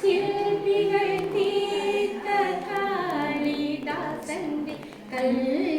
ശില്പികൾ തീർത്ത കാളിദാസന്റെ കല്ല്